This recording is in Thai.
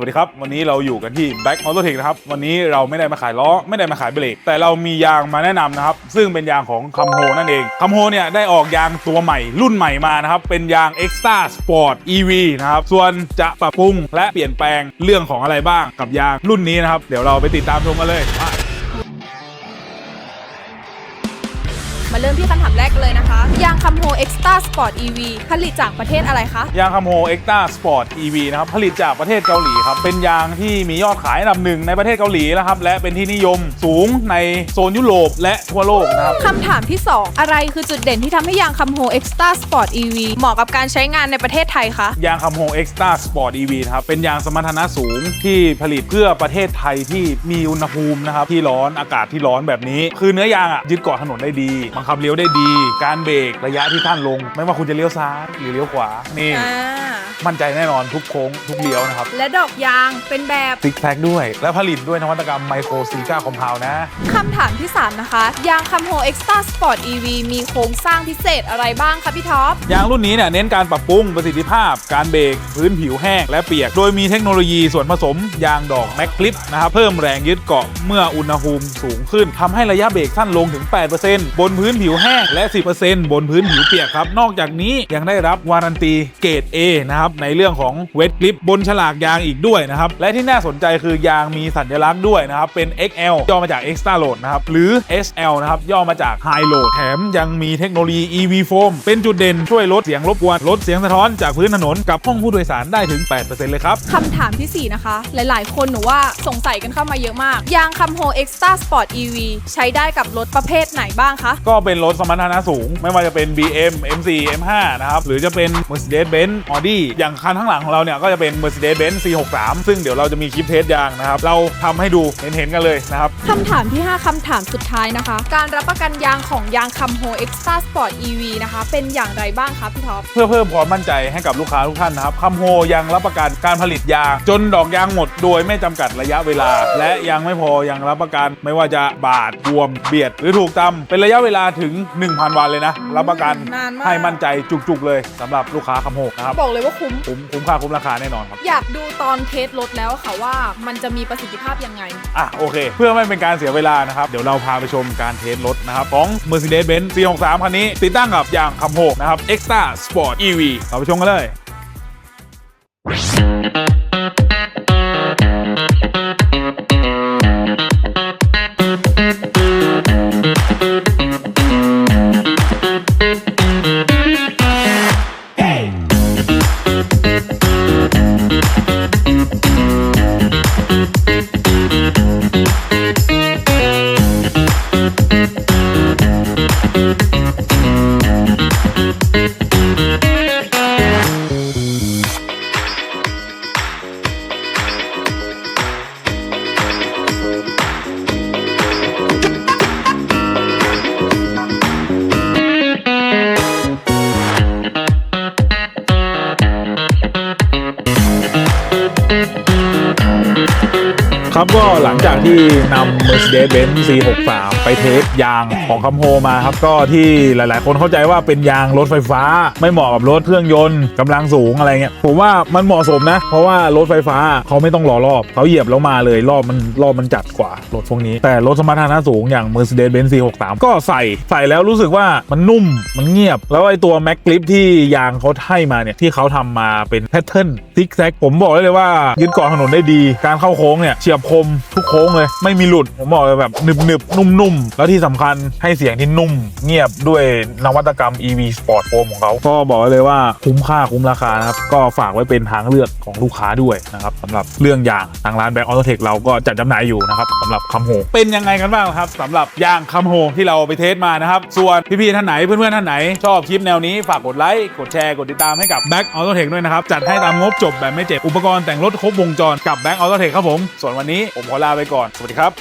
สวัสดีครับ วันนี้เราอยู่กันที่ Back Auto Tech นะครับ วันนี้เราไม่ได้มาขายล้อ ไม่ได้มาขายเบรก แต่เรามียางมาแนะนำนะครับ ซึ่งเป็นยางของคัมโฮนั่นเองคัมโฮเนี่ยได้ออกยางตัวใหม่ รุ่นใหม่มานะครับ เป็นยาง Extra Sport EV นะครับ ส่วนจะปรับปรุงและเปลี่ยนแปลงเรื่องของอะไรบ้างกับยางรุ่นนี้นะครับ เดี๋ยวเราไปติดตามชมกันเลยมาเริ่มที่คำถามแรกเลยนะคะยาง คัมโฮเอ็กซ์ต้าสปอร์ต EV ผลิตจากประเทศอะไรคะ ยางคัมโฮเอ็กต้าสปอร์ต EV นะครับ ผลิตจากประเทศเกาหลีครับ เป็นยางที่มียอดขายอันดับหนึ่งในประเทศเกาหลีนะครับ และเป็นที่นิยมสูงในโซนยุโรปและทั่วโลกนะครับ คำถามที่ 2 อะไรคือจุดเด่นที่ทำให้ยางคัมโฮเอ็กซ์ต้าสปอร์ต EV เหมาะกับการใช้งานในประเทศไทยคะ ยางคัมโฮเอ็กซ์ต้าสปอร์ต EV นะครับ เป็นยางสมรรถนะสูงที่ผลิตเพื่อประเทศไทยที่มีอุณหภูมินะครับที่ร้อนอากาศที่ร้อนแบบนี้ คือเนื้อยางอะยึดเกาะถนนได้ดี บังคับเลี้ยวได้ดี การเบรกระยะที่ท่านลงไม่ว่าคุณจะเลี้ยวซ้ายหรือเลี้ยวขวา นี่ อ่ามั่นใจแน่นอนทุกโค้งทุกเลี้ยวนะครับและดอกยางเป็นแบบ ซิกแพคด้วย และผลิตด้วยนวัตกรรมไมโครซีก้าคอมเพลนะ คำถามที่ 3 นะคะ ยางคัมโฮเอ็กซ์ต้าสปอร์ต EV มีโครงสร้างพิเศษอะไรบ้างคะพี่ท็อป ยางรุ่นนี้เนี่ยเน้นการปรับปรุงประสิทธิภาพ การเบรกพื้นผิวแห้งและเปียก โดยมีเทคโนโลยีส่วนผสม ยางดอกแม็กคลิปนะครับเพิ่มแรงยึดเกาะเมื่ออุณหภูมิสูงขึ้นทำให้ระยะเบรกสั้นลงถึง 8%บนพื้นผิวแห้งและ 10%บนพื้นผิวเปียกครับนอกจากนี้ยังได้รับวารันตีเกรด A นะครับในเรื่องของเวทกลิปบนฉลากยางอีกด้วยนะครับและที่น่าสนใจคือยางมีสัญลักษณ์ด้วยนะครับเป็น XL ย่อมาจาก Extra Load นะครับหรือ SL นะครับย่อมาจาก High Load แถมยังมีเทคโนโลยี EV Foam เป็นจุดเด่นช่วยลดเสียงรบกวนลดเสียงสะท้อนจากพื้นถนนกับห้องผู้โดยสารได้ถึง 8%เลยครับคำถามทีสี่4 นะคะ หลาย ๆ คนหนูว่าสงสัยกันเข้ามาเยอะมาก ยางคัมโฮเอ็กซ์ต้าสปอร์ต EV ใช้ได้กับรถประเภทไหนบ้างคะ ก็เป็นรถสมรรถนะสูง ไม่ว่าจะเป็น BM M4 M5 นะครับหรือจะเป็น Mercedes-Benz Audi อย่างคันข้างหลังของเราเนี่ยก็จะเป็น Mercedes-Benz C63 ซึ่งเดี๋ยวเราจะมีคลิปเทสยางนะครับเราทำให้ดูเห็นๆกันเลยนะครับคำถามที่ 5คำถามสุดท้ายนะคะ การรับประกันยางของยางคัมโฮเอ็กซ์ต้าสปอร์ต EV นะคะ เป็นอย่างไรบ้างคะพี่ท็อปเพื่อเพิ่มความมั่นใจให้กับลูกค้าทุกท่านนะครับคัมโฮยังรับประกันการผลิตยาง จนดอกยางหมดโดยไม่จำกัดระยะเวลา และยังไม่พอยังรับประกันไม่ว่าจะบาดบวมเบียด หรือถูกตำเป็นระยะเวลาถึง 1,000 วันเลยนะ รับประกันนานมากให้มั่นใจจุกๆเลยสำหรับลูกค้าคัมโฮนะครับบอกเลยว่าคุ้ม คุ้มคุ้มค่าคุ้มราคาแน่นอนครับ อยากดูตอนเทสรถแล้วค่ะว่ามันจะมีประสิทธิภาพยังไง อะโอเค เพื่อไม่เป็นการเสียเวลานะครับ เดี๋ยวเราพาไปชมการเทสรถนะครับ ของ Mercedes-Benz C63 คันนี้ ติดตั้งกับยางคัมโฮนะครับ Extra Sport EV เราไปชมกันเลย ครับก็หลังจากที่นำ Mercedes-Benz C63 ไปเทสยางของคัมโฮมาครับ ก็ที่หลาย ๆ คนเข้าใจว่าเป็นยางรถไฟฟ้า ไม่เหมาะกับรถเครื่องยนต์กำลังสูงอะไรเงี้ยผมว่ามันเหมาะสมนะ เพราะว่ารถไฟฟ้าเขาไม่ต้องรอรอบเขาเหยียบแล้วมาเลยรอบมันรอบมันจัดกว่ารถพวกนี้ แต่รถสมรรถนะสูงอย่าง Mercedes-Benz C63 ก็ใส่ใส่แล้วรู้สึกว่ามันนุ่มมันเงียบ แล้วไอ้ตัวแม็กกลิปที่ยางเขาให้มาเนี่ยที่เขาทำมาเป็นแพทเทิร์นซิกแซกผมบอกได้เลยว่ายึดเกาะถนนได้ดี การเข้าโค้งเนี่ยเฉียบคมทุกโค้งเลย ไม่มีหลุด ผมบอกเลยแบบหนึบหนึบๆนุ่มๆแล้วที่สำคัญให้เสียงที่นุ่ม เงียบด้วยนวัตกรรม EV Sport Foam ของเขาก็บอกเลยว่าคุ้มค่าคุ้มราคานะครับ ก็ฝากไว้เป็นทางเลือกของลูกค้าด้วยนะครับสำหรับเรื่องยางทางร้านแบ็คออโตเทคเราก็จัดจำหน่ายอยู่นะครับสำหรับคัมโฮเป็นยังไงกันบ้างครับสำหรับยางคัมโฮที่เราไปเทสมานะครับ ส่วนพี่ๆท่านไหนเพื่อนๆท่านไหน ชอบคลิปแนวนี้ฝากกดไลค์กดแชร์กดติดตามให้กับแบ็คออโตเทคด้วยนะครับจัดให้ตามงบจบแบบไม่เจ็บอุปกรณ์แต่งรถครบวงจรกับแบ็คออโตเทคครับผมส่วนวันนี้ผมขอลาไปก่อน สวัสดีครับ